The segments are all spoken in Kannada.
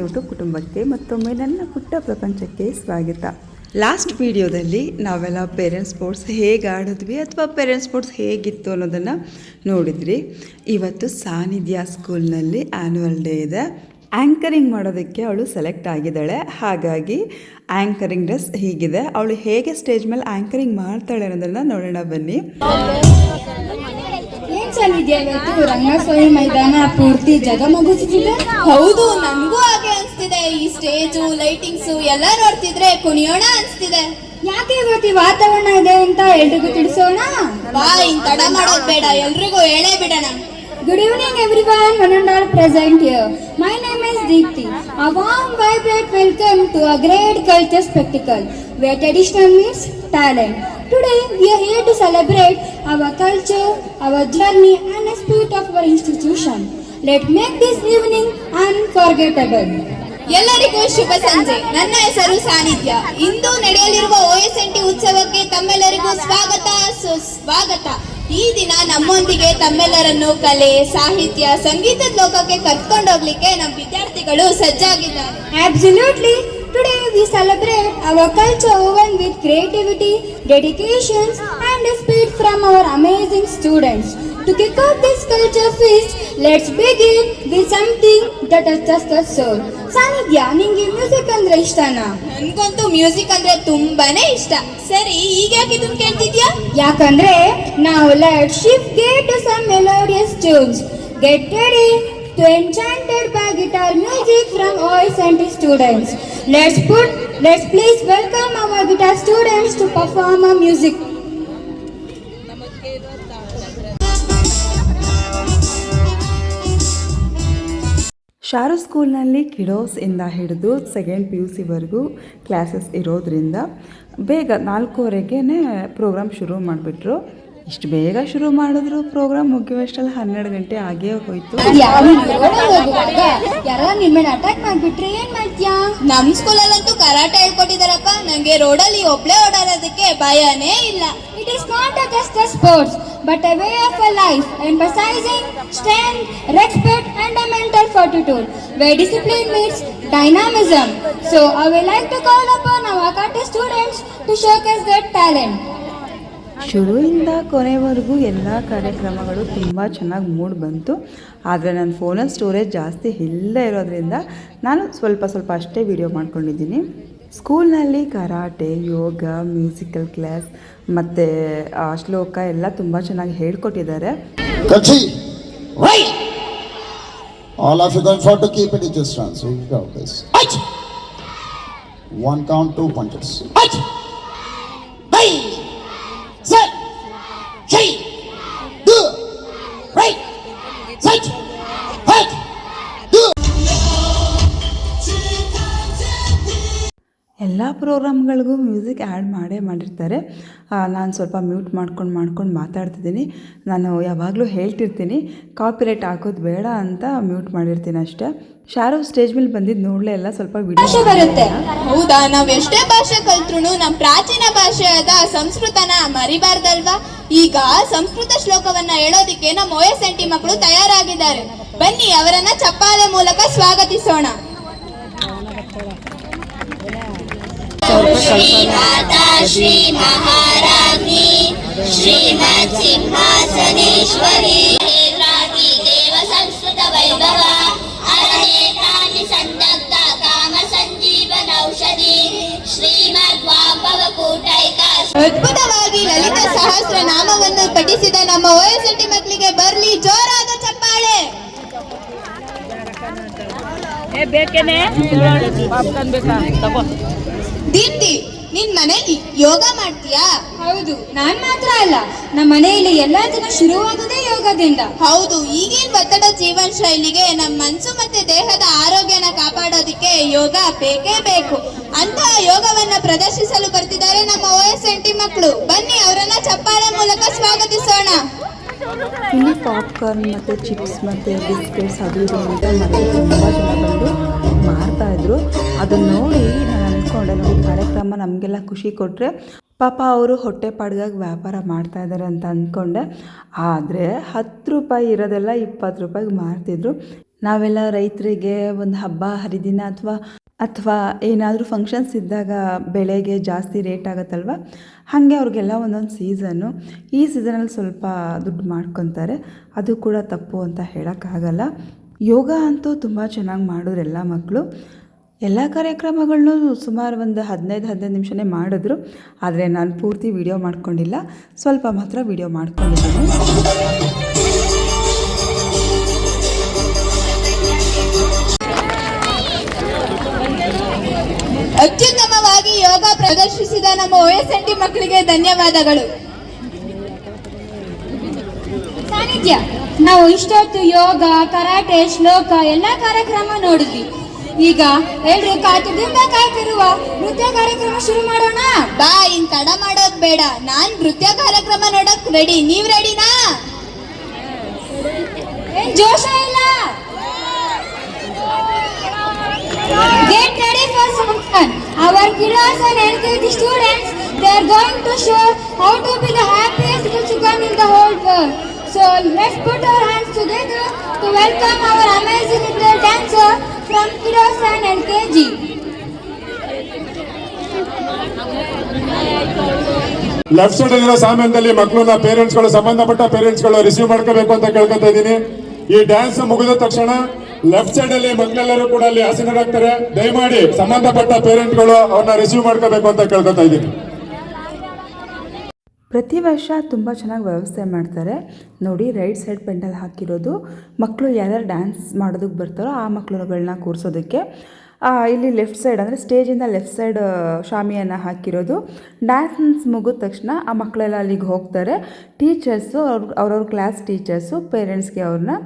ಯೂಟ್ಯೂಬ್ ಕುಟುಂಬಕ್ಕೆ ಮತ್ತೊಮ್ಮೆ ನನ್ನ ಪುಟ್ಟ ಪ್ರಪಂಚಕ್ಕೆ ಸ್ವಾಗತ. ಲಾಸ್ಟ್ ವಿಡಿಯೋದಲ್ಲಿ ನಾವೆಲ್ಲ ಪೇರೆಂಟ್ಸ್ ಸ್ಪೋರ್ಟ್ಸ್ ಹೇಗೆ ಆಡಿದ್ವಿ ಅಥವಾ ಪೇರೆಂಟ್ಸ್ ಸ್ಪೋರ್ಟ್ಸ್ ಹೇಗಿತ್ತು ಅನ್ನೋದನ್ನು ನೋಡಿದ್ರಿ. ಇವತ್ತು ಸಾನಿಧ್ಯ ಸ್ಕೂಲ್ನಲ್ಲಿ ಆ್ಯನ್ಯುವಲ್ ಡೇ ಇದೆ. ಆ್ಯಂಕರಿಂಗ್ ಮಾಡೋದಕ್ಕೆ ಅವಳು ಸೆಲೆಕ್ಟ್ ಆಗಿದ್ದಾಳೆ. ಹಾಗಾಗಿ ಆ್ಯಂಕರಿಂಗ್ ಡ್ರೆಸ್ ಹೀಗಿದೆ. ಅವಳು ಹೇಗೆ ಸ್ಟೇಜ್ ಮೇಲೆ ಆ್ಯಂಕರಿಂಗ್ ಮಾಡ್ತಾಳೆ ಅನ್ನೋದನ್ನು ನೋಡೋಣ ಬನ್ನಿ. ಇವತ್ತು ರಂಗಸ್ವಾಮಿ ಮೈದಾನ ಪೂರ್ತಿ ಜಗಮಗುಚಿದೆ ಹೌದು ನನ್ಗೂ ಹಾಗೆ ಅನ್ಸ್ತಿದೆ. ಈ ಸ್ಟೇಜು ಲೈಟಿಂಗ್ಸ್ ಎಲ್ಲ ನೋಡ್ತಿದ್ರೆ ಕುಣಿಯೋಣ ಅನ್ಸ್ತಿದೆ. ಯಾಕೆ ಇವತ್ತು ವಾತಾವರಣ ಇದೆ ಅಂತ ಎಲ್ರಿಗೂ ತಿಳಿಸೋಣ? ಬಾ ಇನ್ ತಡ ಮಾಡೋದ್ ಬೇಡ. ಎಲ್ರಿಗೂ ಹೇಳೇ ಬಿಡೋಣ. Good evening everyone one and all present here. My name is Deepti a warm vibrate welcome to a great culture spectacle where traditional means talent Today we are here to celebrate our culture, our journey and the spirit of our institution. Let's make this evening unforgettable. ಎಲ್ಲರಿಗೂ ಶುಭ ಸಂಜೆ ನನ್ನ ಹೆಸರು ಸಾನಿಧ್ಯ ಇಂದು ನಡೆಯಲಿರುವ ಎಸ್ ಎನ್ ಟಿ ಉತ್ಸವಕ್ಕೆ ತಮ್ಮೆಲ್ಲರಿಗೂ ಸ್ವಾಗತ ಸುಸ್ವಾಗತ ಈ ದಿನ ನಮ್ಮೊಂದಿಗೆ ತಮ್ಮೆಲ್ಲರನ್ನು ಕಲೆ ಸಾಹಿತ್ಯ ಸಂಗೀತದ ಲೋಕಕ್ಕೆ ಕರ್ಕೊಂಡೋಗ್ಲಿಕ್ಕೆ ನಮ್ಮ ವಿದ್ಯಾರ್ಥಿಗಳು ಸಜ್ಜಾಗಿದ್ದಾರೆ Absolutely. Today we celebrate our culture woven with creativity, dedications, and speed from our amazing students. To kick off this culture feast, let's begin with something that has just a soul. ಸಾನಿಧ್ಯ ನಿಂಗೆ ಮ್ಯೂಸಿಕ್ ಅಂದ್ರೆ ಇಷ್ಟನಾ ನನ್ಗಂತೂ ಮ್ಯೂಸಿಕ್ ಅಂದ್ರೆ ತುಂಬಾನೇ ಇಷ್ಟ ಸರಿ ಈಗ ಯಾಕೆ ಇದನ್ನ ಕೇಳ್ತಿದ್ಯಾ ಯಾಕಂದ್ರೆ ನಾವು let shift gate to some melodious tunes get ready to enchanted by guitar music from OSNT students. Let's put, let's please welcome our guitar students to perform a music. ಶಾರು ಸ್ಕೂಲ್ನಲ್ಲಿ ಕಿಡೋಸ್ ಇಂದ ಹಿಡಿದು ಸೆಕೆಂಡ್ ಪಿ ಯು ಸಿವರೆಗೂ ಕ್ಲಾಸಸ್ ಇರೋದ್ರಿಂದ ಬೇಗ ನಾಲ್ಕೂವರೆಗೇ ಪ್ರೋಗ್ರಾಮ್ ಶುರು ಮಾಡಿಬಿಟ್ರು ಇಷ್ಟು ಬೇಗ ಶುರು ಮಾಡಿದ್ರು ಪ್ರೋಗ್ರಾಮ್ ಮುಗಿಯುವಷ್ಟಲ್ಲಿ ಹನ್ನೆರಡು ಗಂಟೆ ಆಗೇ ಹೋಯ್ತು. ಅಟ್ಯಾಕ್ ಮಾಡ್ಬಿಟ್ರಿ ಏನು ಮಾಡ್ತೀಯಾ? ನಮ್ ಸ್ಕೂಲ್ ಅಲ್ಲಂತೂ ಕರಾಟೆ ಹೇಳ್ಕೊಟ್ಟಿದಾರಪ್ಪ. ನನಗೆ ರೋಡಲ್ಲಿ ಅಲ್ಲಿ ಒಬ್ಳೆ ಓಡಾಡೋದಕ್ಕೆ ಭಯನೇ ಇಲ್ಲ. It is not just sports but a way of a life emphasizing stand respect and a mental fortitude way discipline means dynamism so I will like to call up our karate students to showcase that talent ಶುರುವಿಂದ ಕೊನೆವರೆಗೂ ಎಲ್ಲ ಕಾರ್ಯಕ್ರಮಗಳು ತುಂಬ ಚೆನ್ನಾಗಿ ಮೂಡ್ ಬಂತು ಆದರೆ ನನ್ನ ಫೋನಲ್ಲಿ ಸ್ಟೋರೇಜ್ ಜಾಸ್ತಿ ಇಲ್ಲ ಇರೋದ್ರಿಂದ ನಾನು ಸ್ವಲ್ಪ ಸ್ವಲ್ಪ ಅಷ್ಟೇ ವಿಡಿಯೋ ಮಾಡ್ಕೊಂಡಿದ್ದೀನಿ ಸ್ಕೂಲ್ನಲ್ಲಿ ಕರಾಟೆ ಯೋಗ ಮ್ಯೂಸಿಕಲ್ ಕ್ಲಾಸ್ ಮತ್ತು ಶ್ಲೋಕ ಎಲ್ಲ ತುಂಬ ಚೆನ್ನಾಗಿ ಹೇಳ್ಕೊಟ್ಟಿದ್ದಾರೆ. All of you going to keep it in distance. We go guys. One count, two punches. Hey. Two. ಎಲ್ಲ ಪ್ರೋಗ್ರಾಮ್ಗಳಿಗೂ ಮ್ಯೂಸಿಕ್ ಆ್ಯಡ್ ಮಾಡೇ ಮಾಡಿರ್ತಾರೆ. ನಾನು ಸ್ವಲ್ಪ ಮ್ಯೂಟ್ ಮಾಡ್ಕೊಂಡು ಮಾಡ್ಕೊಂಡು ಮಾತಾಡ್ತಿದ್ದೀನಿ. ನಾನು ಯಾವಾಗಲೂ ಹೇಳ್ತಿರ್ತೀನಿ, ಕಾಪಿರೈಟ್ ಹಾಕೋದು ಬೇಡ ಅಂತ ಮ್ಯೂಟ್ ಮಾಡಿರ್ತೀನಿ ಅಷ್ಟೇ. ಶಾರು ಸ್ಟೇಜ್ ಮೇಲೆ ಬಂದಿದ್ದು ನೋಡ್ಲೇ ಎಲ್ಲ ಸ್ವಲ್ಪ ಭಾಷೆ ವಿಡಿಯೋ ಬರುತ್ತೆ. ಹೌದಾ? ನಾವ್ ಎಷ್ಟೇ ಭಾಷೆ ಕಲ್ತ್ರು ನಮ್ ಪ್ರಾಚೀನ ಭಾಷೆಯಾದ ಸಂಸ್ಕೃತನ ಮರಿಬಾರ್ದಲ್ವಾ? ಈಗ ಸಂಸ್ಕೃತ ಶ್ಲೋಕವನ್ನ ಹೇಳೋದಿಕ್ಕೆ ನಮ್ಮ ಓ ಎಸ್ ಎನ್ ಟಿ ಮಕ್ಕಳು ತಯಾರಾಗಿದ್ದಾರೆ. ಬನ್ನಿ ಅವರನ್ನ ಚಪ್ಪಾಲೆ ಮೂಲಕ ಸ್ವಾಗತಿಸೋಣ. ಶ್ರೀಮತ್ ಸಿಂಹಾಸನೇಶ್ವರಿ. ಅದ್ಭುತವಾಗಿ ಲಲಿತ ಸಹಸ್ರ ನಾಮವನ್ನು ಪಠಿಸಿದ ನಮ್ಮ ಓಎಸ್ಎಲ್ಟಿ ಮಕ್ಕಳಿಗೆ ಬರ್ಲಿ ಜೋರಾದ ಚಪ್ಪಾಳೆ! ದಿಂಡಿ ದೀಪ್ತಿ ಮನೇಲಿ ಯೋಗ ಮಾಡ್ತೀಯಾ? ಹೌದು ನಾನ್ ಮಾತ್ರ ಅಲ್ಲ ನಮ್ಮ ಮನೆಯಲ್ಲಿ ಎಲ್ಲಾ ದಿನ ಶುರುವಾಗುದೇ ಯೋಗದಿಂದ. ಹೌದು ಈಗಿನ ಒತ್ತಡ ಜೀವನ ಶೈಲಿಗೆ ನಮ್ಮ ಮನಸ್ಸು ಮತ್ತೆ ದೇಹದ ಆರೋಗ್ಯನ ಕಾಪಾಡೋದಿಕ್ಕೆ ಯೋಗ ಬೇಕೇ ಬೇಕು. ಅಂತಹ ಯೋಗವನ್ನ ಪ್ರದರ್ಶಿಸಲು ಬರ್ತಿದ್ದಾರೆ ನಮ್ಮ ಓ ಎಸ್ ಎನ್ ಟಿ ಮಕ್ಕಳು ಬನ್ನಿ ಅವರನ್ನ ಚಪ್ಪಾಳೆ ಮೂಲಕ ಸ್ವಾಗತಿಸೋಣ. ಇಲ್ಲಿ ಪಾಪ್ಕಾರ್ನ್ ಮತ್ತೆ ಚಿಪ್ಸ್ ಮತ್ತೆ ಬಿಸ್ಕೆಟ್ಸ್ ಅದು ಇದು ಅಂತ ಮನೆಗೆ ತುಂಬ ಜನ ಬಂದು ಮಾರ್ತಾಯಿದ್ರು ಅದನ್ನು ನೋಡಿ ಅಂದ್ಕೊಂಡೆ ನೋಡಿ ಕಾರ್ಯಕ್ರಮ ನಮಗೆಲ್ಲ ಖುಷಿ ಕೊಟ್ಟರೆ ಪಾಪ ಅವರು ಹೊಟ್ಟೆ ಪಾಡ್ಗಾಗಿ ವ್ಯಾಪಾರ ಮಾಡ್ತಾ ಇದ್ದಾರೆ ಅಂತ ಅಂದ್ಕೊಂಡೆ ಆದರೆ ಹತ್ತು ರೂಪಾಯಿ ಇರೋದೆಲ್ಲ ಇಪ್ಪತ್ತು ರೂಪಾಯಿಗೆ ಮಾರ್ತಿದ್ರು. ನಾವೆಲ್ಲ ರೈತರಿಗೆ ಒಂದು ಹಬ್ಬ, ಹರಿದಿನ ಅಥವಾ ಅಥವಾ ಏನಾದರೂ ಫಂಕ್ಷನ್ಸ್ ಇದ್ದಾಗ ಬೆಳೆಗೆ ಜಾಸ್ತಿ ರೇಟ್ ಆಗುತ್ತಲ್ವ? ಹಾಗೆ ಅವ್ರಿಗೆಲ್ಲ ಒಂದೊಂದು ಸೀಸನ್ನು ಈ ಸೀಸನಲ್ಲಿ ಸ್ವಲ್ಪ ದುಡ್ಡು ಮಾಡ್ಕೊತಾರೆ. ಅದು ಕೂಡ ತಪ್ಪು ಅಂತ ಹೇಳೋಕ್ಕಾಗಲ್ಲ. ಯೋಗ ಅಂತೂ ತುಂಬ ಚೆನ್ನಾಗಿ ಮಾಡೋರೆಲ್ಲ ಮಕ್ಕಳು ಎಲ್ಲ ಕಾರ್ಯಕ್ರಮಗಳನ್ನೂ ಸುಮಾರು ಒಂದು ಹದಿನೈದು ಹದಿನೈದು ನಿಮಿಷನೇ ಮಾಡಿದ್ರು. ಆದರೆ ನಾನು ಪೂರ್ತಿ ವಿಡಿಯೋ ಮಾಡ್ಕೊಂಡಿಲ್ಲ. ಸ್ವಲ್ಪ ಮಾತ್ರ ವಿಡಿಯೋ ಮಾಡ್ಕೊಂಡಿದ್ದೀನಿ. ಅತ್ಯುತ್ತಮವಾಗಿ ಯೋಗ ಪ್ರದರ್ಶಿಸಿದ ನಮ್ಮ ಟಿ ಮಕ್ಕಳಿಗೆ ಧನ್ಯವಾದಗಳು. ಸಾನ್ನಿಧ್ಯ ನಾವು ಇಷ್ಟೊತ್ತು ಯೋಗ, ಕರಾಟೆ, ಶ್ಲೋಕ, ಎಲ್ಲ ಕಾರ್ಯಕ್ರಮ ನೋಡಿದ್ವಿ. ಈಗ ಎಲ್ರು ಕಾತುದಿಂದ ಕಾಯ್ತಿರುವ ನೃತ್ಯ ಕಾರ್ಯಕ್ರಮ ಶುರು ಮಾಡೋಣ ಬಾ ಇನ್ ತಡ ಮಾಡೋದ್ ಬೇಡ ನಾನ್ ನೃತ್ಯ ಕಾರ್ಯಕ್ರಮ ನೋಡಕ್ ರೆಡಿ ನೀವ್ ರೆಡಿನಾ ಏನ್ ಜೋಶ ಇಲ್ಲ Get ready for some fun. Our kiddos and LKG students, they are going to show how to be the happiest chicken in the whole world. So let's put our hands together to welcome our amazing little dancer from kiddos and LKG. Left side ಅಲ್ಲಿರೋ ಸಾಮಾನ್ಯದಲ್ಲಿ ಮಕ್ಕಳನ್ನ ಪೇರೆಂಟ್ಸ್ಗಳು ಸಂಬಂಧಪಟ್ಟ ಪೇರೆಂಟ್ಸ್ಗಳು ರಿಸೀವ್ ಮಾಡ್ಕೋಬೇಕು ಅಂತ ಕೇಳ್ಕೊತಾ ಇದ್ದೀನಿ. ಈ ಡ್ಯಾನ್ಸ್ ಮುಗಿದ ತಕ್ಷಣ ಲೆಫ್ಟ್ ಸೈಡ್ ಅಲ್ಲಿ ಮಕ್ಕಳೆಲ್ಲರೂ ಕೂಡ ಅಲ್ಲಿ ಆಸೀನರಾಗ್ತಾರೆ. ದಯಮಾಡಿ ಸಂಬಂಧಪಟ್ಟ ಪೇರೆಂಟ್ಗಳು ಅವ್ರನ್ನ ರಿಸೀವ್ ಮಾಡ್ಕೋಬೇಕು ಅಂತ ಕೇಳ್ಕೊತಾ ಇದ್ದೀನಿ. ಪ್ರತಿ ವರ್ಷ ತುಂಬ ಚೆನ್ನಾಗಿ ವ್ಯವಸ್ಥೆ ಮಾಡ್ತಾರೆ. ನೋಡಿ, ರೈಟ್ ಸೈಡ್ ಪೆಂಡಲ್ ಹಾಕಿರೋದು. ಮಕ್ಕಳು ಯಾರ್ಯಾರು ಡ್ಯಾನ್ಸ್ ಮಾಡೋದಕ್ಕೆ ಬರ್ತಾರೋ ಆ ಮಕ್ಕಳುಗಳನ್ನ ಕೂರಿಸೋದಕ್ಕೆ. ಇಲ್ಲಿ ಲೆಫ್ಟ್ ಸೈಡ್ ಅಂದರೆ ಸ್ಟೇಜಿಂದ ಲೆಫ್ಟ್ ಸೈಡ್ ಶಾಮಿಯನ್ನು ಹಾಕಿರೋದು. ಡ್ಯಾನ್ಸ್ ಮುಗಿದ ತಕ್ಷಣ ಆ ಮಕ್ಕಳೆಲ್ಲ ಅಲ್ಲಿಗೆ ಹೋಗ್ತಾರೆ. ಟೀಚರ್ಸು, ಅವ್ರ, ಅವ್ರವ್ರ ಕ್ಲಾಸ್ ಟೀಚರ್ಸು ಪೇರೆಂಟ್ಸ್ಗೆ ಅವ್ರನ್ನ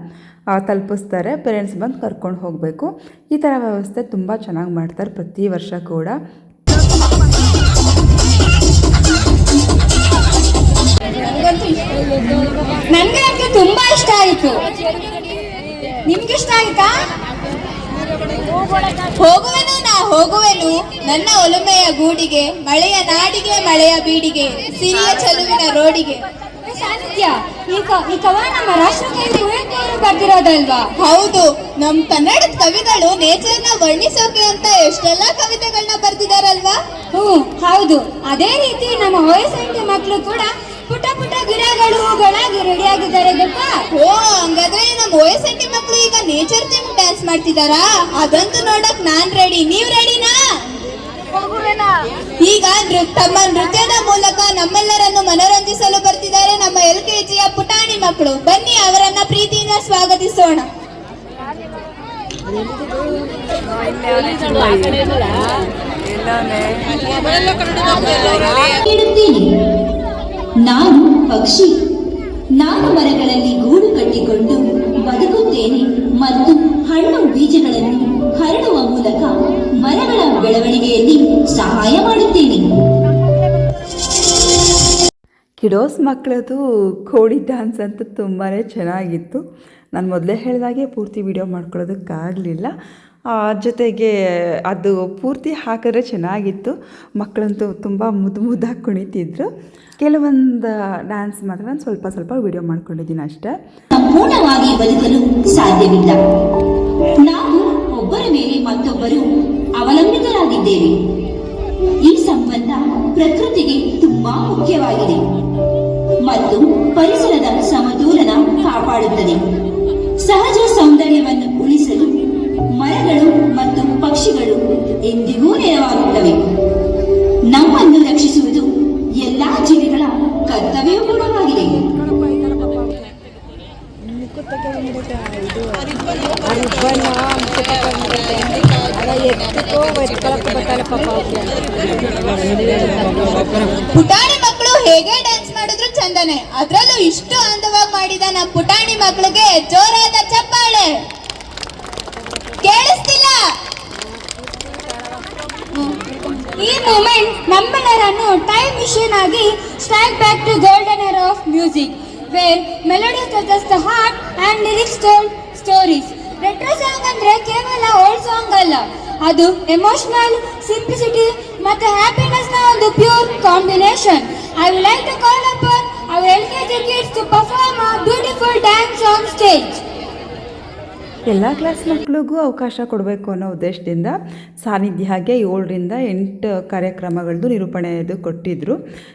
ತಲುಪಿಸ್ತಾರೆ. ಪೇರೆಂಟ್ಸ್ ಬಂದು ಕರ್ಕೊಂಡು ಹೋಗಬೇಕು. ಈ ಥರ ವ್ಯವಸ್ಥೆ ತುಂಬ ಚೆನ್ನಾಗಿ ಮಾಡ್ತಾರೆ ಪ್ರತಿ ವರ್ಷ ಕೂಡ. ನನ್ಗೆ ಅಂತೂ ತುಂಬಾ ಇಷ್ಟ ಆಯ್ತು? ನಿಮ್ಗೆ ಇಷ್ಟ ಆಯ್ತಾ? ಹೋಗುವೆನು ನಾ ಹೋಗುವೆನು. ನನ್ನ ಒಲುಮೆಯ ಗೂಡಿಗೆ ಮಳೆಯ ನಾಡಿಗೆ ಮಳೆಯ ಬೀಡಿಗೆ ಸಿರಿಯ ಚಲುವಿನ ರೋಡಿಗೆ. ಸಾಹಿತ್ಯ ಈ ಕವ ನಮ್ಮ ರಾಷ್ಟ್ರಕವಿ ಕುವೆಂಪು ಬರ್ದಿರೋದಲ್ವಾ? ಹೌದು ನಮ್ ಕನ್ನಡದ ಕವಿಗಳು ನೇಚರ್ನ ವರ್ಣಿಸೋಕೆ ಅಂತ ಎಷ್ಟೆಲ್ಲ ಕವಿತೆಗಳನ್ನ ಬರ್ದಿದಾರಲ್ವಾ? ಹ್ಮ್ ಹೌದು. ಅದೇ ರೀತಿ ನಮ್ಮ ವಯಸ್ಸಿನ ಮಕ್ಕಳು ಕೂಡ ಪುಟ ಗಿಡಗಳು ಹೂಗಳಾಗಿ ರೆಡಿಯಾಗಿದ್ದಾರೆ ಗೊತ್ತಾ ಓ, ಹಂಗಾದ್ರೆ ನಮ್ಮ ಟಿ ಮಕ್ಕಳು ಈಗ ನೇಚರ್ ಥೀಮ್ ಡ್ಯಾನ್ಸ್ ಮಾಡ್ತಿದಾರಾ? ಅದಂತೂ ನೋಡಕ್ ನಾನ್ ರೆಡಿ ನೀವ್ ರೆಡಿನಾ ಈಗ ತಮ್ಮ ನೃತ್ಯದ ಮೂಲಕ ನಮ್ಮೆಲ್ಲರನ್ನು ಮನೋರಂಜಿಸಲು ಬರ್ತಿದ್ದಾರೆ ನಮ್ಮ ಎಲ್ ಕೆ ಜಿಯ ಪುಟಾಣಿ ಮಕ್ಕಳು. ಬನ್ನಿ, ಅವರನ್ನ ಪ್ರೀತಿಯಿಂದ ಸ್ವಾಗತಿಸೋಣ. ನಾನು ಪಕ್ಷಿ ನಾನು ಮರಗಳಲ್ಲಿ ಗೂಡು ಕಟ್ಟಿಕೊಂಡು ಬದುಕುತ್ತೇನೆ ಮತ್ತು ಹಣ್ಣು ಬೀಜಗಳನ್ನು ಹರಡುವ ಮೂಲಕ ಮರಗಳ ಬೆಳವಣಿಗೆಯಲ್ಲಿ ಸಹಾಯ ಮಾಡುತ್ತೇನೆ. ಕಿಡೋಸ್ ಮಕ್ಕಳದು ಕೋಡಿ ಡ್ಯಾನ್ಸ್ ಅಂತ ತುಂಬಾ ಚೆನ್ನಾಗಿತ್ತು. ನಾನು ಮೊದಲೇ ಹೇಳಿದಾಗೆ ಪೂರ್ತಿ ವಿಡಿಯೋ ಮಾಡ್ಕೊಳ್ಳೋದಕ್ಕಾಗಲಿಲ್ಲ. ಜೊತೆಗೆ ಅದು ಪೂರ್ತಿ ಹಾಕಿದ್ರೆ ಚೆನ್ನಾಗಿತ್ತು. ಮಕ್ಕಳಂತೂ ತುಂಬ ಮುದ್ದು ಮುದ್ದಾಗಿ ಕುಣಿತಿದ್ರು. ಕೆಲವೊಂದು ಡ್ಯಾನ್ಸ್ ಮಾತ್ರ ನಾನು ಸ್ವಲ್ಪ ಸ್ವಲ್ಪ ವಿಡಿಯೋ ಮಾಡ್ಕೊಂಡಿದ್ದೀನಿ ಅಷ್ಟೇ. ಸಂಪೂರ್ಣವಾಗಿ ಬದುಕಲು ಸಾಧ್ಯವಿಲ್ಲ. ನಾವು ಒಬ್ಬರ ಮೇಲೆ ಮತ್ತೊಬ್ಬರು ಅವಲಂಬಿತರಾಗಿದ್ದೇವೆ. ಈ ಸಂಬಂಧ ಪ್ರಕೃತಿಗೆ ತುಂಬಾ ಮುಖ್ಯವಾಗಿದೆ. ಮತ್ತು ಪರಿಸರದ ಸಮತೋಲನ ಕಾಪಾಡುತ್ತದೆ. ಸಹಜ ಸೌಂದರ್ಯವನ್ನು ಉಳಿಸಲು ಮರಗಳು ಮತ್ತು ಪಕ್ಷಿಗಳು ಎಂದಿಗೂ ನೆರವಾಗುತ್ತವೆ. ನಮ್ಮನ್ನು ಕರ್ತವ್ಯವೂ ಆಗಿದೆ. ಪುಟಾಣಿ ಮಕ್ಕಳು ಹೇಗೆ ಡ್ಯಾನ್ಸ್ ಮಾಡಿದ್ರು ಚಂದನೆ. ಅದರಲ್ಲೂ ಇಷ್ಟು ಅಂದವಾಗಿ ಮಾಡಿದ ನಮ್ಮ ಪುಟಾಣಿ ಮಕ್ಕಳಿಗೆ ಜೋರಾದ ಚಪ್ಪಾಳೆ. ಕೇಳಿಸ್ತಿಲ್ಲ? ಈ ಮೂಮೆಂಟ್ ನಮ್ಮೆಲ್ಲರನ್ನು ಟೈಮ್ ಮಿಷನ್ ಆಗಿ strike back to golden era of music, where melody touches the heart and lyrics tell stories. Retro song ಅಂದ್ರೆ ಕೇವಲ ಓಲ್ಡ್ ಸಾಂಗ್ ಅಲ್ಲ, ಅದು ಎಮೋಷನಲ್ ಸಿಂಪ್ಲಿಸಿಟಿ ಮತ್ತು ಹ್ಯಾಪಿನೆಸ್ನ ಒಂದು pure combination. I would like to call up our L K G kids to perform a beautiful dance on stage ಎಲ್ಲ ಕ್ಲಾಸ್ ಮಕ್ಕಳಿಗೂ ಅವಕಾಶ ಕೊಡಬೇಕು ಅನ್ನೋ ಉದ್ದೇಶದಿಂದ ಸಾನ್ನಿಧ್ಯ ಹಾಗೆ ಏಳರಿಂದ ಎಂಟು ಕಾರ್ಯಕ್ರಮಗಳದ್ದು ನಿರೂಪಣೆ ಇದು ಕೊಟ್ಟಿದ್ದರು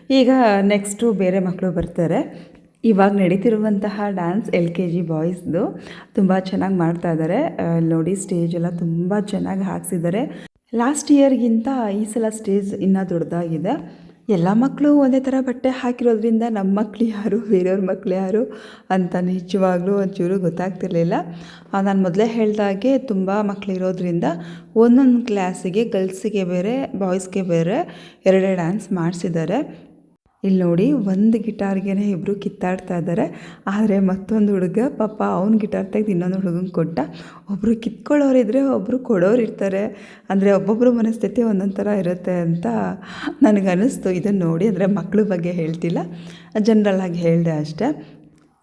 ಈಗ ನೆಕ್ಸ್ಟು ಬೇರೆ ಮಕ್ಕಳು ಬರ್ತಾರೆ. ಇವಾಗ ನಡೀತಿರುವಂತಹ ಡ್ಯಾನ್ಸ್ ಎಲ್ ಕೆ ಜಿ ಬಾಯ್ಸ್ದು ತುಂಬ ಚೆನ್ನಾಗಿ ಮಾಡ್ತಾ ಇದ್ದಾರೆ ನೋಡಿ ಸ್ಟೇಜ್ ಎಲ್ಲ ತುಂಬ ಚೆನ್ನಾಗಿ ಹಾಕ್ಸಿದ್ದಾರೆ ಲಾಸ್ಟ್ ಇಯರ್ಗಿಂತ ಈ ಸಲ ಸ್ಟೇಜ್ ಇನ್ನೂ ದೊಡ್ಡದಾಗಿದೆ ಎಲ್ಲ ಮಕ್ಕಳು ಒಂದೇ ಥರ ಬಟ್ಟೆ ಹಾಕಿರೋದ್ರಿಂದ ನಮ್ಮ ಮಕ್ಕಳು ಯಾರು, ಬೇರೆಯವ್ರ ಮಕ್ಕಳು ಯಾರು ಅಂತ ನಿಜವಾಗ್ಲೂ ಒಂಚೂರು ಗೊತ್ತಾಗ್ತಿರ್ಲಿಲ್ಲ. ನಾನು ಮೊದಲೇ ಹೇಳ್ದಾಗೆ ತುಂಬ ಮಕ್ಕಳಿರೋದ್ರಿಂದ ಒಂದೊಂದು ಕ್ಲಾಸಿಗೆ ಗರ್ಲ್ಸಿಗೆ ಬೇರೆ ಬಾಯ್ಸ್ಗೆ ಬೇರೆ ಎರಡೇ ಡ್ಯಾನ್ಸ್ ಮಾಡಿಸಿದ್ದಾರೆ. ಇಲ್ಲಿ ನೋಡಿ ಒಂದು ಗಿಟಾರ್ಗೆ ಇಬ್ಬರು ಕಿತ್ತಾಡ್ತಾ ಇದ್ದಾರೆ. ಆದರೆ ಮತ್ತೊಂದು ಹುಡುಗ ಪಾಪ ಅವ್ನ ಗಿಟಾರ್ ತೆಗೆದು ಇನ್ನೊಂದು ಹುಡುಗನ ಕೊಟ್ಟ. ಒಬ್ಬರು ಕಿತ್ಕೊಳ್ಳೋರಿದ್ರೆ ಒಬ್ಬರು ಕೊಡೋರು ಇರ್ತಾರೆ. ಅಂದರೆ ಒಬ್ಬೊಬ್ಬರು ಮನಸ್ಥಿತಿ ಒಂದೊಂದು ಥರ ಇರುತ್ತೆ ಅಂತ ನನಗೆ ಅನ್ನಿಸ್ತು ಇದನ್ನು ನೋಡಿ ಅಂದರೆ ಮಕ್ಕಳ ಬಗ್ಗೆ ಹೇಳ್ತಿಲ್ಲ. ಆಗಿ ಹೇಳಿದೆ ಅಷ್ಟೇ.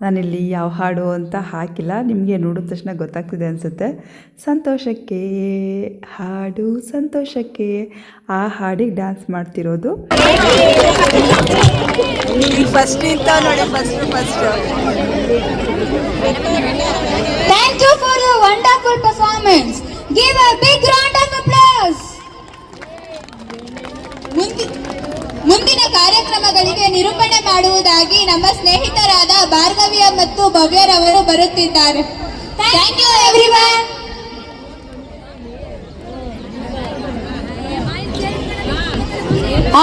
ನಾನಿಲ್ಲಿ ಯಾವ ಹಾಡು ಅಂತ ಹಾಕಿಲ್ಲ ನಿಮಗೆ ನೋಡಿದ ತಕ್ಷಣ ಗೊತ್ತಾಗ್ತಿದೆ ಅನಿಸುತ್ತೆ. ಸಂತೋಷಕ್ಕೆ ಹಾಡು ಸಂತೋಷಕ್ಕೆ ಆ ಹಾಡಿಗೆ ಡ್ಯಾನ್ಸ್ ಮಾಡ್ತಿರೋದು. ಫಸ್ಟ್ ಇಂತ ನೋಡಿ ಫಸ್ಟ್ ಫಸ್ಟ್ ಮಾಡುವುದಾಗಿ ನಮ್ಮ ಸ್ನೇಹಿತರಾದ ಭಾರ್ಗವಿಯ ಮತ್ತು ಭವ್ಯರವರು ಬರುತ್ತಿದ್ದಾರೆ. ಥ್ಯಾಂಕ್ ಯು ಎವ್ರಿವನ್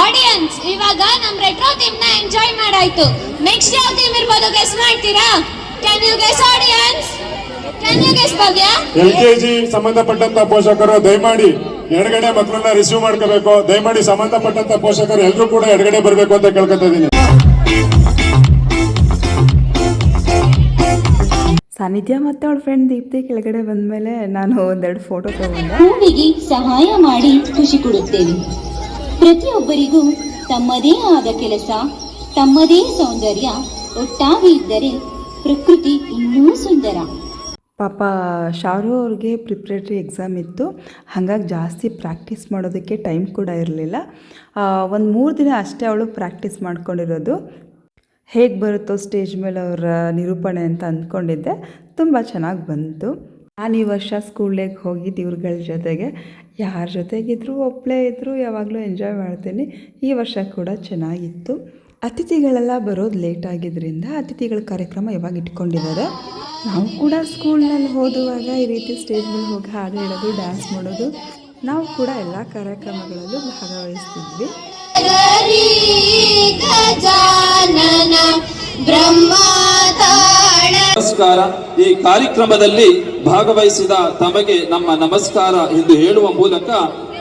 ಆಡಿಯನ್ಸ್ ಇವಾಗ ನಮ್ ರೆಟ್ರೋ ಟೀಮ್ನ ಎಂಜಾಯ್ ಮಾಡಾಯ್ತು. ನೆಕ್ಸ್ಟ್ ಯಾವ ಥೀಮ್ ಇರ್ಬೋದು ಗೆಸ್ ಮಾಡ್ತೀರಾ? Can you guess audience can you guess Bhavya? L K G ಸಂಬಂಧಪಟ್ಟಂತ ಪೋಷಕರು, ದಯಮಾಡಿ ಎಡಗಡೆ ಮಕ್ಕಳನ್ನ ರಿಸೀವ್ ಮಾಡ್ಕೋಬೇಕು. ದಯಮಾಡಿ ಸಂಬಂಧಪಟ್ಟಂತ ಪೋಷಕರು ಎಲ್ಲರೂ ಕೂಡ ಎಡಗಡೆ ಬರಬೇಕು ಅಂತ ಕೇಳ್ಕೊತಾ ಇದ್ದೀನಿ. ಸಾನ್ನಿಧ್ಯ ಮತ್ತು ಅವಳ ಫ್ರೆಂಡ್ ದೀಪ್ತಿ ಕೆಳಗಡೆ ಬಂದಮೇಲೆ ನಾನು ಒಂದೆರಡು ಫೋಟೋ ತಗೊಂಡೆ. ಹೂವಿಗೆ ಸಹಾಯ ಮಾಡಿ ಖುಷಿ ಕೊಡುತ್ತೇನೆ. ಪ್ರತಿಯೊಬ್ಬರಿಗೂ ತಮ್ಮದೇ ಆದ ಕೆಲಸ ತಮ್ಮದೇ ಸೌಂದರ್ಯ ಒಟ್ಟಾಗಿ ಇದ್ದರೆ ಪ್ರಕೃತಿ ಇನ್ನೂ ಸುಂದರ. ಪಾಪ ಶಾರು ಅವ್ರಿಗೆ ಪ್ರಿಪ್ರೇಟ್ರಿ ಎಕ್ಸಾಮ್ ಇತ್ತು. ಹಾಗಾಗಿ ಜಾಸ್ತಿ ಪ್ರಾಕ್ಟೀಸ್ ಮಾಡೋದಕ್ಕೆ ಟೈಮ್ ಕೂಡ ಇರಲಿಲ್ಲ. ಒಂದು ಮೂರು ದಿನ ಅಷ್ಟೇ ಅವಳು ಪ್ರಾಕ್ಟೀಸ್ ಮಾಡ್ಕೊಂಡಿರೋದು. ಹೇಗೆ ಬರುತ್ತೋ ಸ್ಟೇಜ್ ಮೇಲೆ ಅವರ ನಿರೂಪಣೆ ಅಂತ ಅಂದ್ಕೊಂಡಿದ್ದೆ. ತುಂಬ ಚೆನ್ನಾಗಿ ಬಂತು. ನಾನು ಈ ವರ್ಷ ಸ್ಕೂಲಿಗೆ ಹೋಗಿ ಇವ್ರುಗಳ ಜೊತೆಗೆ. ಯಾರ ಜೊತೆಗಿದ್ರು ಒಬ್ಬಳೇ ಇದ್ದರೂ ಯಾವಾಗಲೂ ಎಂಜಾಯ್ ಮಾಡ್ತೀನಿ. ಈ ವರ್ಷ ಕೂಡ ಚೆನ್ನಾಗಿತ್ತು. ಅತಿಥಿಗಳೆಲ್ಲ ಬರೋದು ಲೇಟ್ ಆಗಿದ್ದರಿಂದ ಅತಿಥಿಗಳ ಕಾರ್ಯಕ್ರಮ ಇವಾಗ ಇಟ್ಕೊಂಡಿದ್ದಾರೆ. ನಾವು ಕೂಡ ಸ್ಕೂಲ್ನಲ್ಲಿ ಓದುವಾಗ ಈ ರೀತಿ ಸ್ಟೇಜ್ ಮೇಲೆ ಹೋಗಿ ಹಾಡು ಹೇಳೋದು, ಡ್ಯಾನ್ಸ್ ಮಾಡೋದು, ನಾವು ಕೂಡ ಎಲ್ಲ ಕಾರ್ಯಕ್ರಮಗಳಲ್ಲೂ ಭಾಗವಹಿಸ್ತಿದ್ವಿ. ನಮಸ್ಕಾರ. ಈ ಕಾರ್ಯಕ್ರಮದಲ್ಲಿ ಭಾಗವಹಿಸಿದ ತಮಗೆ ನಮ್ಮ ನಮಸ್ಕಾರ ಎಂದು ಹೇಳುವ ಮೂಲಕ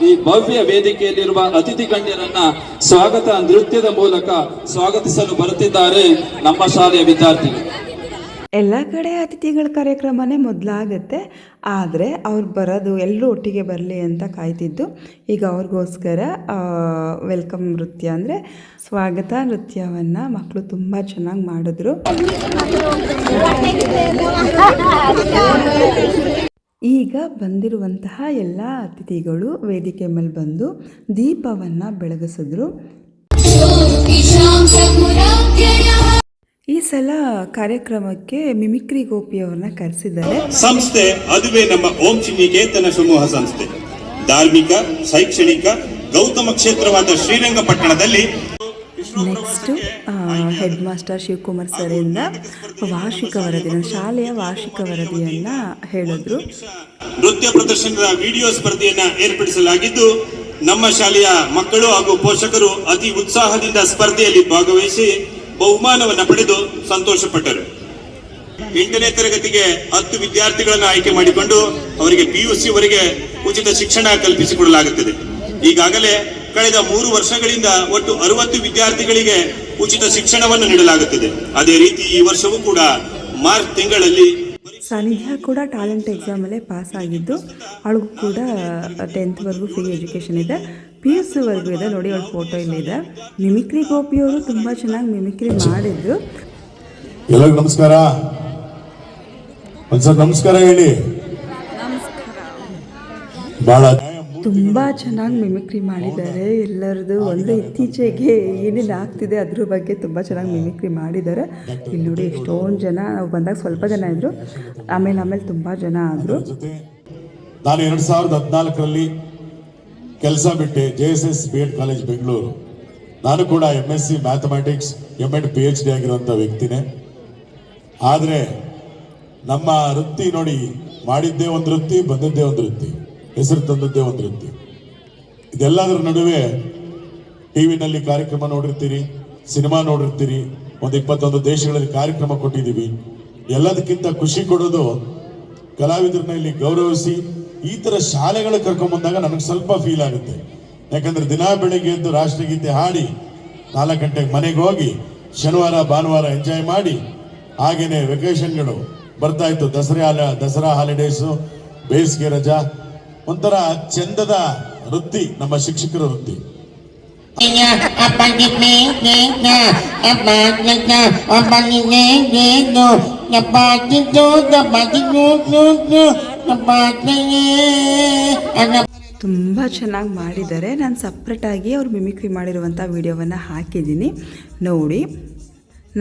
ಈ ಭವ್ಯ ವೇದಿಕೆಯಲ್ಲಿರುವ ಅತಿಥಿ ಗಣ್ಯರನ್ನ ಸ್ವಾಗತ ನೃತ್ಯದ ಮೂಲಕ ಸ್ವಾಗತಿಸಲು ಬರುತ್ತಿದ್ದಾರೆ ನಮ್ಮ ಶಾಲೆಯ ವಿದ್ಯಾರ್ಥಿಗಳು. ಎಲ್ಲ ಕಡೆ ಅತಿಥಿಗಳ ಕಾರ್ಯಕ್ರಮನೇ ಮೊದಲಾಗತ್ತೆ, ಆದರೆ ಅವ್ರು ಬರೋದು ಎಲ್ಲರೂ ಒಟ್ಟಿಗೆ ಬರಲಿ ಅಂತ ಕಾಯ್ತಿದ್ದು. ಈಗ ಅವ್ರಿಗೋಸ್ಕರ ವೆಲ್ಕಮ್ ನೃತ್ಯ ಅಂದರೆ ಸ್ವಾಗತ ನೃತ್ಯವನ್ನು ಮಕ್ಕಳು ತುಂಬ ಚೆನ್ನಾಗಿ ಮಾಡಿದ್ರು. ಈಗ ಬಂದಿರುವಂತಹ ಎಲ್ಲ ಅತಿಥಿಗಳು ವೇದಿಕೆ ಮೇಲೆ ಬಂದು ದೀಪವನ್ನು ಬೆಳಗಿಸಿದ್ರು. ಈ ಸಲ ಕಾರ್ಯಕ್ರಮಕ್ಕೆ ಮಿಮಿಕ್ರಿ ಗೋಪಿ ಅವ್ರನ್ನ ಕರೆಸಿದ್ದಾರೆ. ಸಂಸ್ಥೆ ಅದುವೇ ನಮ್ಮ ಓಂ ನಿಕೇತನ ಸಮೂಹ ಸಂಸ್ಥೆ. ಧಾರ್ಮಿಕ ಶೈಕ್ಷಣಿಕ ಗೌತಮ ಕ್ಷೇತ್ರವಾದ ಶ್ರೀರಂಗಪಟ್ಟಣದಲ್ಲಿ ನೆಕ್ಸ್ಟ್ ಹೆಡ್ ಮಾಸ್ಟರ್ ಶಿವಕುಮಾರ್ ಸರಿಂದ ವಾರ್ಷಿಕ ವರದಿ ನನ್ನ ಶಾಲೆಯ ವಾರ್ಷಿಕ ವರದಿಯನ್ನ ಹೇಳಿದ್ರು. ನೃತ್ಯ ಪ್ರದರ್ಶನದ ವಿಡಿಯೋ ಸ್ಪರ್ಧೆಯನ್ನ ಏರ್ಪಡಿಸಲಾಗಿದ್ದು ನಮ್ಮ ಶಾಲೆಯ ಮಕ್ಕಳು ಹಾಗೂ ಪೋಷಕರು ಅತಿ ಉತ್ಸಾಹದಿಂದ ಸ್ಪರ್ಧೆಯಲ್ಲಿ ಭಾಗವಹಿಸಿ ಬಹುಮಾನವನ್ನ ಪಡೆದು ಸಂತೋಷಪಟ್ಟರು. ಎಂಟನೇ ತರಗತಿಗೆ ಹತ್ತು ವಿದ್ಯಾರ್ಥಿಗಳನ್ನು ಆಯ್ಕೆ ಮಾಡಿಕೊಂಡು ಅವರಿಗೆ ಪಿಯುಸಿ ವರೆಗೆ ಉಚಿತ ಶಿಕ್ಷಣ ಕಲ್ಪಿಸಿಕೊಡಲಾಗುತ್ತದೆ. ಈಗಾಗಲೇ ಕಳೆದ ಮೂರು ವರ್ಷಗಳಿಂದ ಒಟ್ಟು ಅರವತ್ತು ವಿದ್ಯಾರ್ಥಿಗಳಿಗೆ ಉಚಿತ ಶಿಕ್ಷಣವನ್ನು ನೀಡಲಾಗುತ್ತದೆ. ಅದೇ ರೀತಿ ಈ ವರ್ಷವೂ ಕೂಡ ಮಾರ್ಚ್ ತಿಂಗಳಲ್ಲಿ ಸಾನಿಧ್ಯ ಕೂಡ ಟ್ಯಾಲೆಂಟ್ ಎಕ್ಸಾಮಲ್ಲೇ ಪಾಸ್ ಆಗಿದ್ದು, ಅವಳಿಗೂ ಕೂಡ ಟೆಂತ್ವರೆಗೂ ಫ್ರೀ ಎಜುಕೇಷನ್ ಇದೆ. ಪಿ ಯು ಸಿವರೆಗೂ ಇದೆ ನೋಡಿ ಒಂದು ಫೋಟೋ ಇಲ್ಲಿದೆ ಮಿಮಿಕ್ರಿ ಗೋಪಿಯವರು ತುಂಬ ಚೆನ್ನಾಗಿ ಮಿಮಿಕ್ರಿ ಮಾಡಿದ್ರು. ಎಲ್ಲರಿಗೂ ನಮಸ್ಕಾರ. ಒಂದ್ಸಲ ನಮಸ್ಕಾರ ಹೇಳಿ. ಬಹಳ ತುಂಬ ಚೆನ್ನಾಗಿ ಮಿಮಿಕ್ರಿ ಮಾಡಿದ್ದಾರೆ. ಎಲ್ಲರದು ಒಂದು ಇತ್ತೀಚೆಗೆ ಏನೇನು ಆಗ್ತಿದೆ ಅದ್ರ ಬಗ್ಗೆ ತುಂಬ ಚೆನ್ನಾಗಿ ಮಿಮಿಕ್ರಿ ಮಾಡಿದ್ದಾರೆ. ಇಲ್ಲಿ ನೋಡಿ ಎಷ್ಟೊಂದು ಜನ ನಾವು ಬಂದಾಗ ಸ್ವಲ್ಪ ಜನ ಇದ್ದರು ಆಮೇಲೆ ಆಮೇಲೆ ತುಂಬ ಜನ ಆದರು. ನಾನು ಎರಡ್ ಸಾವಿರದ ಹದಿನಾಲ್ಕರಲ್ಲಿ ಕೆಲಸ ಬಿಟ್ಟೆ J S S B Ed college Bengaluru ನಾನು ಕೂಡ M S C mathematics M Ed P H D ಆಗಿರುವಂಥ ವ್ಯಕ್ತಿನೇ. ಆದರೆ ನಮ್ಮ ವೃತ್ತಿ ನೋಡಿ ಮಾಡಿದ್ದೇ ಒಂದು ವೃತ್ತಿ, ಬಂದದ್ದೇ ಒಂದು ವೃತ್ತಿ, ಹೆಸರು ತಂದದ್ದೇ ಒಂದು ವೃತ್ತಿ. ಇದೆಲ್ಲದರ ನಡುವೆ ಟಿ ವಿನಲ್ಲಿ ಕಾರ್ಯಕ್ರಮ ನೋಡಿರ್ತೀರಿ, ಸಿನಿಮಾ ನೋಡಿರ್ತೀರಿ, ಒಂದು ಇಪ್ಪತ್ತೊಂದು ದೇಶಗಳಲ್ಲಿ ಕಾರ್ಯಕ್ರಮ ಕೊಟ್ಟಿದ್ದೀವಿ. ಎಲ್ಲದಕ್ಕಿಂತ ಖುಷಿ ಕೊಡೋದು ಕಲಾವಿದರನ್ನ ಇಲ್ಲಿ ಗೌರವಿಸಿ ಈ ತರ ಶಾಲೆಗಳು ಕರ್ಕೊಂಡ್ಬಂದಾಗ ನನಗೆ ಸ್ವಲ್ಪ ಫೀಲ್ ಆಗುತ್ತೆ ಯಾಕಂದ್ರೆ ದಿನಾ ಬೆಳಿಗ್ಗೆ ಎದ್ದು ರಾಷ್ಟ್ರಗೀತೆ ಹಾಡಿ ನಾಲ್ಕು ಗಂಟೆಗೆ ಮನೆಗೆ ಹೋಗಿ ಶನಿವಾರ ಭಾನುವಾರ ಎಂಜಾಯ್ ಮಾಡಿ ಹಾಗೇನೆ ವೆಕೇಶನ್ಗಳು ಬರ್ತಾ ಇತ್ತು ದಸರಾ ದಸರಾ ಹಾಲಿಡೇಸು ಬೇಸಿಗೆ ರಜಾ ಒಂಥರ ಚಂದದ ವೃತ್ತಿ ನಮ್ಮ ಶಿಕ್ಷಕರ ವೃತ್ತಿ ತುಂಬ ಚೆನ್ನಾಗಿ ಮಾಡಿದ್ದಾರೆ. ನಾನು ಸಪ್ರೇಟಾಗಿ ಅವ್ರು ಮಿಮಿಕ್ರಿ ಮಾಡಿರುವಂಥ ವಿಡಿಯೋವನ್ನು ಹಾಕಿದ್ದೀನಿ. ನೋಡಿ.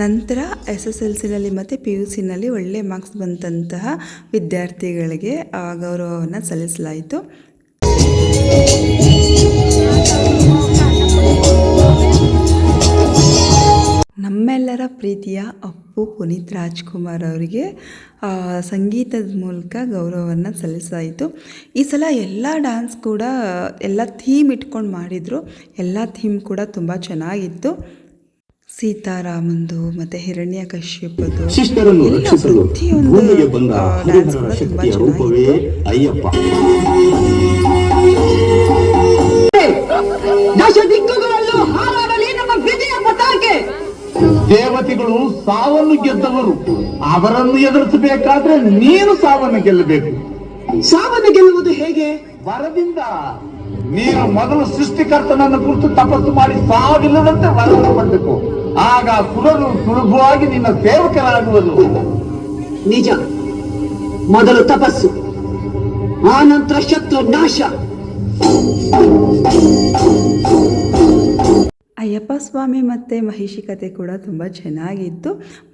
ನಂತರ ಎಸ್ ಎಸ್ ಎಲ್ ಸಿನಲ್ಲಿ ಮತ್ತು ಪಿ ಯು ಸಿನಲ್ಲಿ ಒಳ್ಳೆ ಮಾರ್ಕ್ಸ್ ಬಂದಂತಹ ವಿದ್ಯಾರ್ಥಿಗಳಿಗೆ ಗೌರವವನ್ನು ಸಲ್ಲಿಸಲಾಯಿತು. ಪ್ರೀತಿಯ ಅಪ್ಪು ಪುನೀತ್ ರಾಜ್ಕುಮಾರ್ ಅವರಿಗೆ ಆ, ಸಂಗೀತದ ಮೂಲಕ ಗೌರವವನ್ನು ಸಲ್ಲಿಸಾಯಿತು ಈ ಸಲ ಎಲ್ಲ ಡ್ಯಾನ್ಸ್ ಕೂಡ ಎಲ್ಲ ಥೀಮ್ ಇಟ್ಕೊಂಡು ಮಾಡಿದರು. ಎಲ್ಲ ಥೀಮ್ ಕೂಡ ತುಂಬ ಚೆನ್ನಾಗಿತ್ತು. ಸೀತಾರಾಮಂದು ಮತ್ತೆ ಹಿರಣ್ಯ ಕಶ್ಯಪದು ಶಿಷ್ಟರನ್ನು ರಕ್ಷಿಸಲು ಪ್ರತಿಯೊಂದು ಭೂಮಿಗೆ ಬಂದ ಡ್ಯಾನ್ಸ್ ಕೂಡ ತುಂಬ ರೂಪವೇ ಚೆನ್ನಾಗಿತ್ತು. ದೇವತೆಗಳು ಸಾವನ್ನು ಗೆದ್ದವರು ಅವರನ್ನು ಎದುರಿಸಬೇಕಾದ್ರೆ ನೀನು ಸಾವನ್ನು ಗೆಲ್ಲಬೇಕು. ಸಾವನ್ನು ಗೆಲ್ಲುವುದು ಹೇಗೆ? ವರದಿಂದ. ನೀನು ಮೊದಲು ಸೃಷ್ಟಿಕರ್ತನನ್ನು ಕುರಿತು ತಪಸ್ಸು ಮಾಡಿ ಸಾವಿಲ್ಲದಂತೆ ವರವನ್ನು ಪಡ್ಬೇಕು. ಆಗ ಸುರರು ಸುಲಭವಾಗಿ ನಿನ್ನ ಸೇವಕರಾಗುವುದು ನಿಜ. ಮೊದಲು ತಪಸ್ಸು ಆ ನಂತರ ಶತ್ರು ನಾಶ. ಅಯ್ಯಪ್ಪ ಸ್ವಾಮಿ ಮತ್ತು ಮಹಿಷಿ ಕತೆ ಕೂಡ ತುಂಬ ಚೆನ್ನಾಗಿತ್ತು.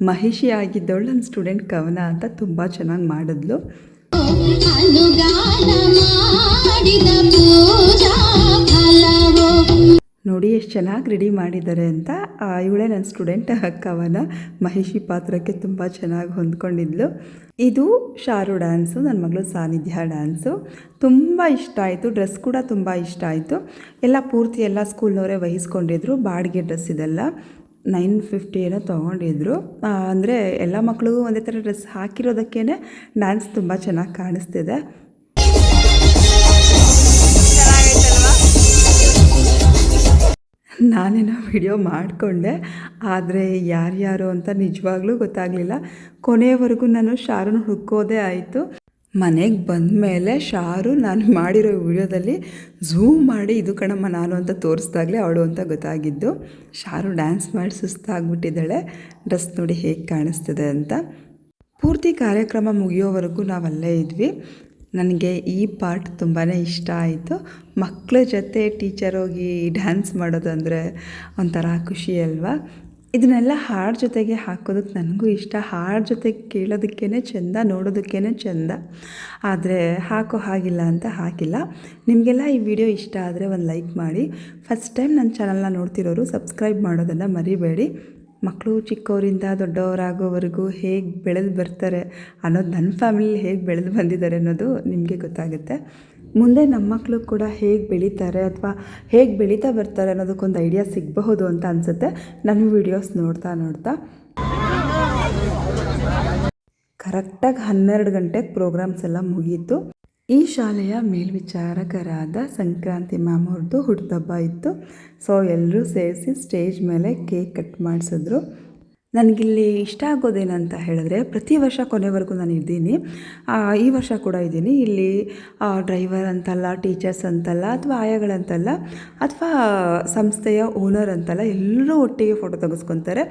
ಮಹಿಷಿ ಆಗಿದ್ದವಳು ನನ್ನ ಸ್ಟೂಡೆಂಟ್ ಕವನ ಅಂತ ತುಂಬ ಚೆನ್ನಾಗಿ ಮಾಡಿದ್ಲು. ನೋಡಿ ಎಷ್ಟು ಚೆನ್ನಾಗಿ ರೆಡಿ ಮಾಡಿದ್ದಾರೆ ಅಂತ ಇವಳೇ ನನ್ನ ಸ್ಟೂಡೆಂಟ್ ಕವನ ಮಹಿಷಿ ಪಾತ್ರಕ್ಕೆ ತುಂಬ ಚೆನ್ನಾಗಿ ಹೊಂದ್ಕೊಂಡಿದ್ಲು. ಇದು ಶಾರು ಡ್ಯಾನ್ಸು ನನ್ನ ಮಗಳು ಸಾನಿಧ್ಯ ಡ್ಯಾನ್ಸು. ತುಂಬ ಇಷ್ಟ ಆಯಿತು, ಡ್ರೆಸ್ ಕೂಡ ತುಂಬ ಇಷ್ಟ ಆಯಿತು. ಎಲ್ಲ ಪೂರ್ತಿ ಎಲ್ಲ ಸ್ಕೂಲ್ನವರೇ ವಹಿಸ್ಕೊಂಡಿದ್ರು, ಬಾಡಿಗೆ ಡ್ರೆಸ್ ಇದೆಲ್ಲ. ನೈನ್ ಫಿಫ್ಟಿ ಏನೋ ತೊಗೊಂಡಿದ್ರು. ಅಂದರೆ ಎಲ್ಲ ಮಕ್ಕಳಿಗೂ ಒಂದೇ ಥರ ಡ್ರೆಸ್ ಹಾಕಿರೋದಕ್ಕೇ ಡ್ಯಾನ್ಸ್ ತುಂಬ ಚೆನ್ನಾಗಿ ಕಾಣಿಸ್ತಿದೆ. ನಾನೇನೋ ವಿಡಿಯೋ ಮಾಡಿಕೊಂಡೆ, ಆದರೆ ಯಾರ್ಯಾರು ಅಂತ ನಿಜವಾಗ್ಲೂ ಗೊತ್ತಾಗಲಿಲ್ಲ. ಕೊನೆಯವರೆಗೂ ನಾನು ಶಾರುನ ಹುಡ್ಕೋದೇ ಆಯಿತು. ಮನೆಗೆ ಬಂದ ಮೇಲೆ ಶಾರು ನಾನು ಮಾಡಿರೋ ವಿಡಿಯೋದಲ್ಲಿ ಝೂಮ್ ಮಾಡಿ, ಇದು ಕಣಮ್ಮ ನಾನು ಅಂತ ತೋರಿಸ್ದಾಗಲೇ ಅವಳು ಅಂತ ಗೊತ್ತಾಗಿದ್ದು. ಶಾರು ಡ್ಯಾನ್ಸ್ ಮಾಡಿ ಸುಸ್ತಾಗ್ಬಿಟ್ಟಿದ್ದಾಳೆ. ಡ್ರೆಸ್ ನೋಡಿ ಹೇಗೆ ಕಾಣಿಸ್ತದೆ ಅಂತ. ಪೂರ್ತಿ ಕಾರ್ಯಕ್ರಮ ಮುಗಿಯೋವರೆಗೂ ನಾವಲ್ಲೇ ಇದ್ವಿ. ನನಗೆ ಈ ಪಾರ್ಟ್ ತುಂಬಾ ಇಷ್ಟ ಆಯಿತು. ಮಕ್ಕಳ ಜೊತೆ ಟೀಚರ್ ಹೋಗಿ ಡ್ಯಾನ್ಸ್ ಮಾಡೋದಂದರೆ ಒಂಥರ ಖುಷಿ ಅಲ್ವಾ? ಇದನ್ನೆಲ್ಲ ಹಾಡು ಜೊತೆಗೆ ಹಾಕೋದಕ್ಕೆ ನನಗೂ ಇಷ್ಟ. ಹಾಡು ಜೊತೆಗೆ ಕೇಳೋದಕ್ಕೇ ಚೆಂದ ನೋಡೋದಕ್ಕೇ ಚೆಂದ. ಆದರೆ ಹಾಕೋ ಹಾಗಿಲ್ಲ ಅಂತ ಹಾಕಿಲ್ಲ. ನಿಮಗೆಲ್ಲ ಈ ವಿಡಿಯೋ ಇಷ್ಟ ಆದರೆ ಒಂದು ಲೈಕ್ ಮಾಡಿ. ಫಸ್ಟ್ ಟೈಮ್ ನನ್ನ ಚಾನಲ್ನ ನೋಡ್ತಿರೋರು ಸಬ್ಸ್ಕ್ರೈಬ್ ಮಾಡೋದನ್ನು ಮರಿಬೇಡಿ. ಮಕ್ಕಳು ಚಿಕ್ಕವರಿಂದ ದೊಡ್ಡವರಾಗೋವರೆಗೂ ಹೇಗೆ ಬೆಳೆದು ಬರ್ತಾರೆ ಅನ್ನೋದು ನನ್ನ ಫ್ಯಾಮಿಲಿ ಹೇಗೆ ಬೆಳೆದು ಬಂದಿದ್ದಾರೆ ಅನ್ನೋದು ನಿಮಗೆ ಗೊತ್ತಾಗುತ್ತೆ. ಮುಂದೆ ನಮ್ಮ ಮಕ್ಕಳು ಕೂಡ ಹೇಗೆ ಬೆಳೀತಾರೆ ಅಥವಾ ಹೇಗೆ ಬೆಳೀತಾ ಬರ್ತಾರೆ ಅನ್ನೋದಕ್ಕೊಂದು ಐಡಿಯಾ ಸಿಗಬಹುದು ಅಂತ ಅನಿಸುತ್ತೆ. ನನ್ನ ವಿಡಿಯೋಸ್ ನೋಡ್ತಾ ನೋಡ್ತಾ. ಕರೆಕ್ಟಾಗಿ ಹನ್ನೆರಡು ಗಂಟೆಗೆ ಪ್ರೋಗ್ರಾಮ್ಸ್ ಎಲ್ಲ ಮುಗೀತು. ಈ ಶಾಲೆಯ ಮೇಲ್ವಿಚಾರಕರಾದ ಸಂಕ್ರಾಂತಿ ಮ್ಯಾಮ್ ಅವ್ರದ್ದು ಹುಟ್ಟುಹಬ್ಬ ಇತ್ತು. ಸೊ ಎಲ್ಲರೂ ಸೇರಿಸಿ ಸ್ಟೇಜ್ ಮೇಲೆ ಕೇಕ್ ಕಟ್ ಮಾಡಿಸಿದ್ರು. ನನಗಿಲ್ಲಿ ಇಷ್ಟ ಆಗೋದೇನಂತ ಹೇಳಿದ್ರೆ, ಪ್ರತಿ ವರ್ಷ ಕೊನೆವರೆಗೂ ನಾನು ಇದ್ದೀನಿ. ಈ ವರ್ಷ ಕೂಡ ಇದ್ದೀನಿ. ಇಲ್ಲಿ ಡ್ರೈವರ್ ಅಂತಲ್ಲ ಟೀಚರ್ಸ್ ಅಂತಲ್ಲ, ಅಥವಾ ಆಯಾಗಳಂತಲ್ಲ, ಅಥವಾ ಸಂಸ್ಥೆಯ ಓನರ್ ಅಂತಲ್ಲ, ಎಲ್ಲರೂ ಒಟ್ಟಿಗೆ ಫೋಟೋ ತೆಗೆಸ್ಕೊತಾರೆ.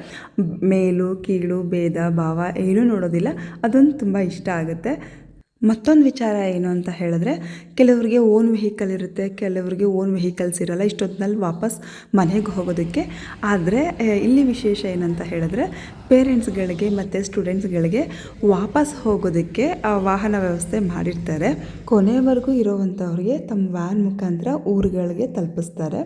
ಮೇಲು, ಕೀಳು, ಭೇದ, ಭಾವ ಏನೂ ನೋಡೋದಿಲ್ಲ. ಅದೊಂದು ತುಂಬ ಇಷ್ಟ ಆಗುತ್ತೆ. ಮತ್ತೊಂದು ವಿಚಾರ ಏನು ಅಂತ ಹೇಳಿದ್ರೆ, ಕೆಲವರಿಗೆ ಓನ್ ವೆಹಿಕಲ್ ಇರುತ್ತೆ, ಕೆಲವರಿಗೆ ಓನ್ ವೆಹಿಕಲ್ಸ್ ಇರೋಲ್ಲ ಇಷ್ಟೊತ್ತಿನಲ್ಲಿ ವಾಪಸ್ ಮನೆಗೆ ಹೋಗೋದಕ್ಕೆ. ಆದರೆ ಇಲ್ಲಿ ವಿಶೇಷ ಏನಂತ ಹೇಳಿದ್ರೆ, ಪೇರೆಂಟ್ಸ್ಗಳಿಗೆ ಮತ್ತು ಸ್ಟೂಡೆಂಟ್ಸ್ಗಳಿಗೆ ವಾಪಸ್ ಹೋಗೋದಕ್ಕೆ ವಾಹನ ವ್ಯವಸ್ಥೆ ಮಾಡಿರ್ತಾರೆ. ಕೊನೆಯವರೆಗೂ ಇರೋವಂಥವ್ರಿಗೆ ತಮ್ಮ ವ್ಯಾನ್ ಮುಖಾಂತರ ಊರುಗಳಿಗೆ ತಲುಪಿಸ್ತಾರೆ.